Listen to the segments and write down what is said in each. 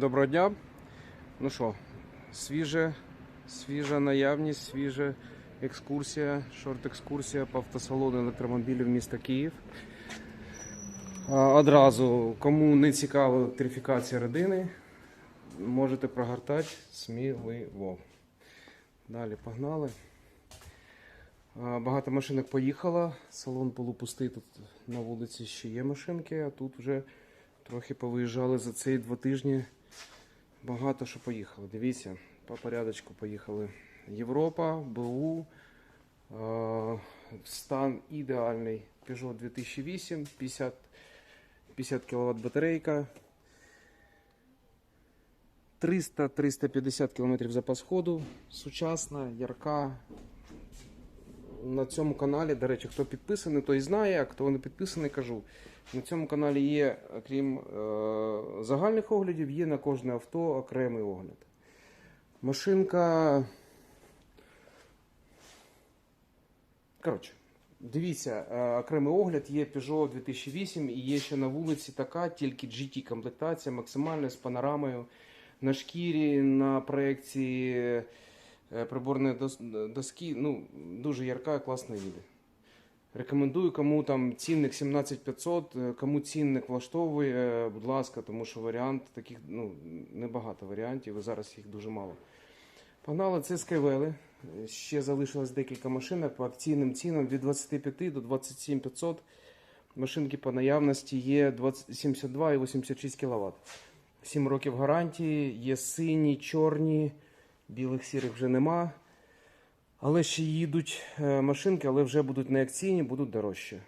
Доброго дня. Ну що, свіже, свіжа наявність, свіжа екскурсія, шорт-екскурсія по автосалону електромобілів міста Київ. Одразу, кому не цікава електрифікація родини, можете прогортати сміливо. Далі погнали. Багато машинок поїхало, салон полупустий, тут на вулиці ще є машинки, а тут вже трохи повиїжджали за ці два тижні. Багато що поїхало. Дивіться, по порядочку поїхали. Європа, БУ, е, стан ідеальний. Peugeot 2008, 50, 50 кВт батарейка. 300-350 км запас ходу. Сучасна, ярка. На цьому каналі, до речі, хто підписаний, той знає, а хто не підписаний, кажу. На цьому каналі є, крім е, загальних оглядів, є на кожне авто окремий огляд. Машинка. Коротше, дивіться, е, окремий огляд є Peugeot 2008 і є ще на вулиці така, тільки GT комплектація, максимальна з панорамою на шкірі, на проекції приборної доски. Ну, дуже ярка, класна їде. Рекомендую, кому там цінник 17500, е, кому цінник влаштовує, е, будь ласка, тому що варіант таких ну, небагато варіантів, і зараз їх дуже мало. Погнали, це. Е, Ще залишилось декілька машинок по акційним цінам від 25 до 27 500. Машинки по наявності є 20, 72 і 86 кВт. 7 років гарантії, є сині, чорні, білих сірих вже нема. Але ще їдуть е, машинки, але вже будуть не акційні, будуть дорожче.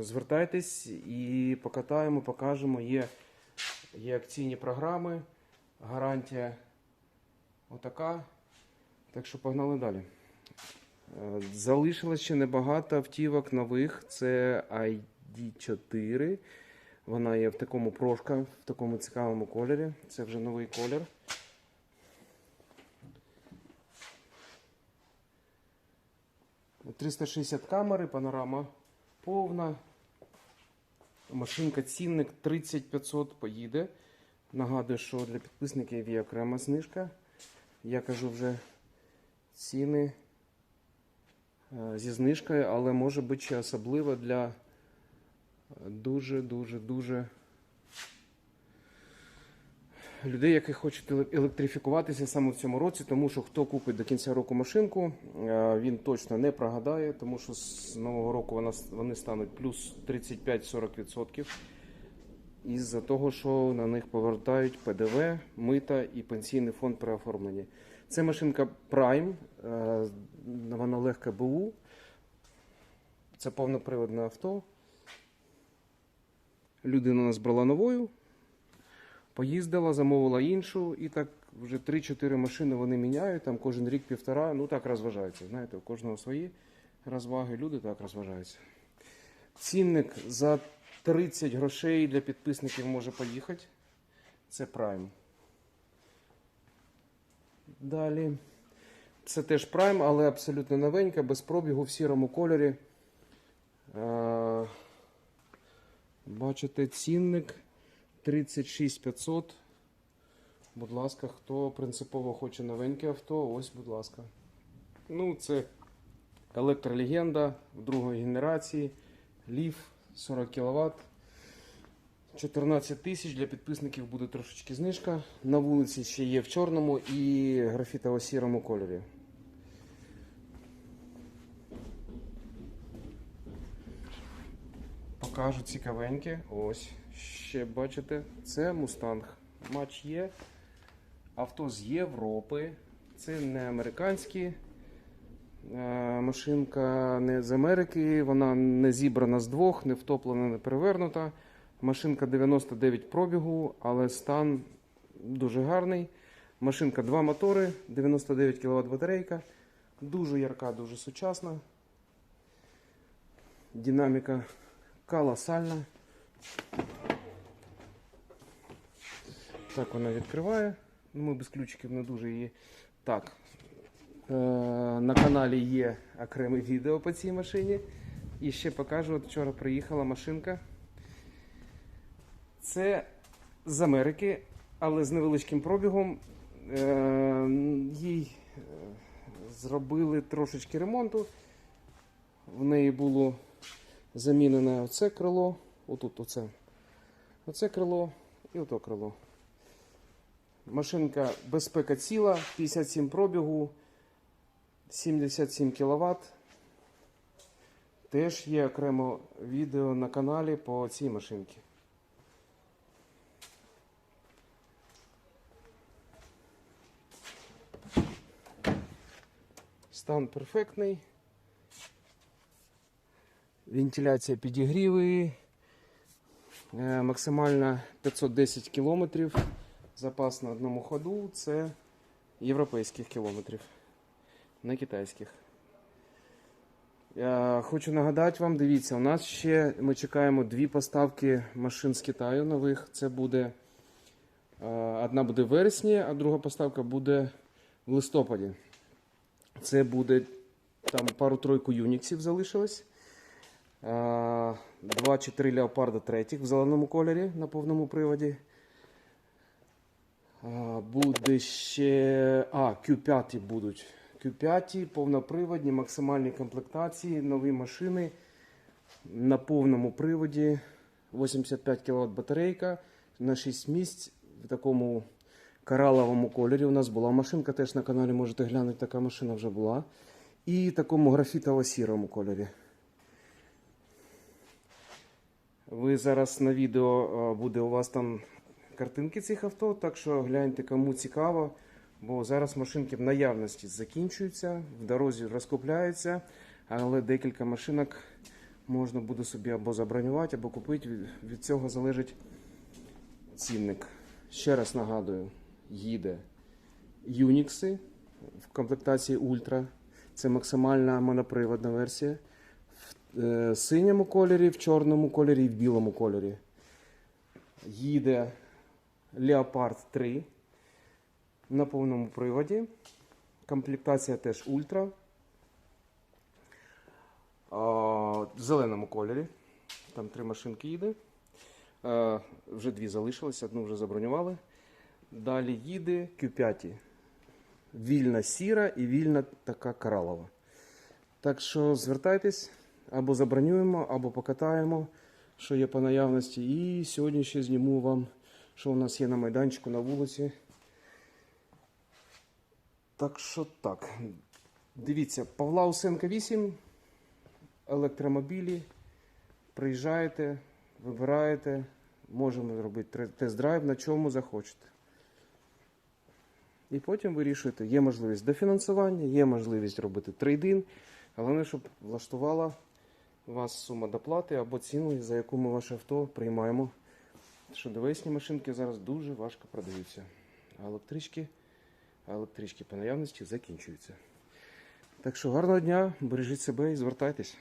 Звертайтесь і покатаємо, покажемо. Є, є акційні програми, гарантія отака. Так що погнали далі. Е, Залишилось ще небагато автівок нових. Це ID4. Вона є в такому прошка, в такому цікавому кольорі. Це вже новий колір. – 360 камери, панорама повна. Машинка цінник 3500 поїде. Нагадую, що для підписників є окрема знижка. Я кажу вже ціни е, зі знижкою, але може бути ще особливо для дуже-дуже-дуже людей, які хочуть електрифікуватися саме в цьому році, тому що хто купить до кінця року машинку, е, він точно не прогадає, тому що з нового року вони стануть плюс 35-40%. Із-за того, що на них повертають ПДВ, мита і пенсійний фонд при оформленні. Це машинка Prime, е, вона легка БУ. Це повноприводне авто. Людина нас брала новою, поїздила, замовила іншу, і так вже 3-4 машини вони міняють, там кожен рік півтора, ну так розважаються. Знаєте, у кожного свої розваги, люди так розважаються. Цінник за 30 грошей для підписників може поїхати. Це Prime. Далі. Це теж Prime, але абсолютно новенька, без пробігу в сірому кольорі. Е, Бачите, цінник 36 500. Будь ласка, хто принципово хоче новеньке авто, ось, будь ласка. Ну, це електролегенда другої генерації. Ліф 40 кВт. 14 тисяч для підписників буде трошечки знижка. На вулиці ще є в чорному і графітово-сірому кольорі. Покажу цікавеньке. Ось. Ще бачите, це Мустанг. Матч є. Авто з Європи. Це не американські. Е, Машинка не з Америки, вона не зібрана з двох, не втоплена, не перевернута. Машинка 99 пробігу, але стан дуже гарний. Машинка два мотори, 99 кВт батарейка. Дуже ярка, дуже сучасна. Динаміка колосальна. Так вона відкриває. Ну, Ми без ключиків не дуже її. Так. Е, на каналі є окреме відео по цій машині. І ще покажу, от вчора приїхала машинка. Це з Америки але з невеличким пробігом. Е, Їй е, зробили трошечки ремонту. В неї було замінене оце крило, отут оце, оце крило і ото крило. Машинка безпека ціла, 57 пробігу, 77 кВт. Теж є окремо відео на каналі по цій машинці. Стан перфектний. Вентиляція підігріви. Е, Максимально 510 км. Запас на одному ходу це європейських кілометрів, не китайських. Я хочу нагадати вам, дивіться, у нас ще ми чекаємо дві поставки машин з Китаю нових. Це буде е, одна буде в вересні, а друга поставка буде в листопаді. Це буде там пару-тройку юніксів залишилось. Е, Два чи три леопарда третіх в зеленому кольорі на повному приводі. Буде ще. А, Q5 будуть. Q5, повноприводні, максимальні комплектації, нові машини на повному приводі. 85 кВт батарейка на 6 місць в такому кораловому кольорі. У нас була машинка, теж на каналі можете глянути, така машина вже була. І такому графітово-сірому кольорі. Ви зараз на відео буде у вас там картинки цих авто, так що гляньте, кому цікаво, бо зараз машинки в наявності закінчуються, в дорозі розкупляються, але декілька машинок можна буде собі або забронювати, або купити. Від- цього залежить цінник. Ще раз нагадую, їде Unix в комплектації Ultra. Це максимальна моноприводна версія. Е, синьому кольорі, в чорному кольорі і в білому кольорі. Їде Leopard 3 на повному приводі. Комплектація теж ультра. В зеленому кольорі. Там три машинки їде. Вже дві залишились, одну вже забронювали. Далі їде Q5. Вільна сіра і вільна така коралова. Так що звертайтесь, або забронюємо, або покатаємо, що є по наявності. І сьогодні ще зніму вам, що у нас є на майданчику на вулиці. Так що так. Дивіться, Павла Усенка 8, електромобілі. Приїжджаєте, вибираєте, можемо зробити тест-драйв на чому захочете. І потім вирішуєте, є можливість дофінансування, є можливість робити трейдин. Головне, щоб влаштувала вас сума доплати або ціну, за яку ми ваше авто приймаємо. Що довесні машинки зараз дуже важко продаються. А електрички, а електрички по наявності закінчуються. Так що гарного дня, бережіть себе і звертайтесь.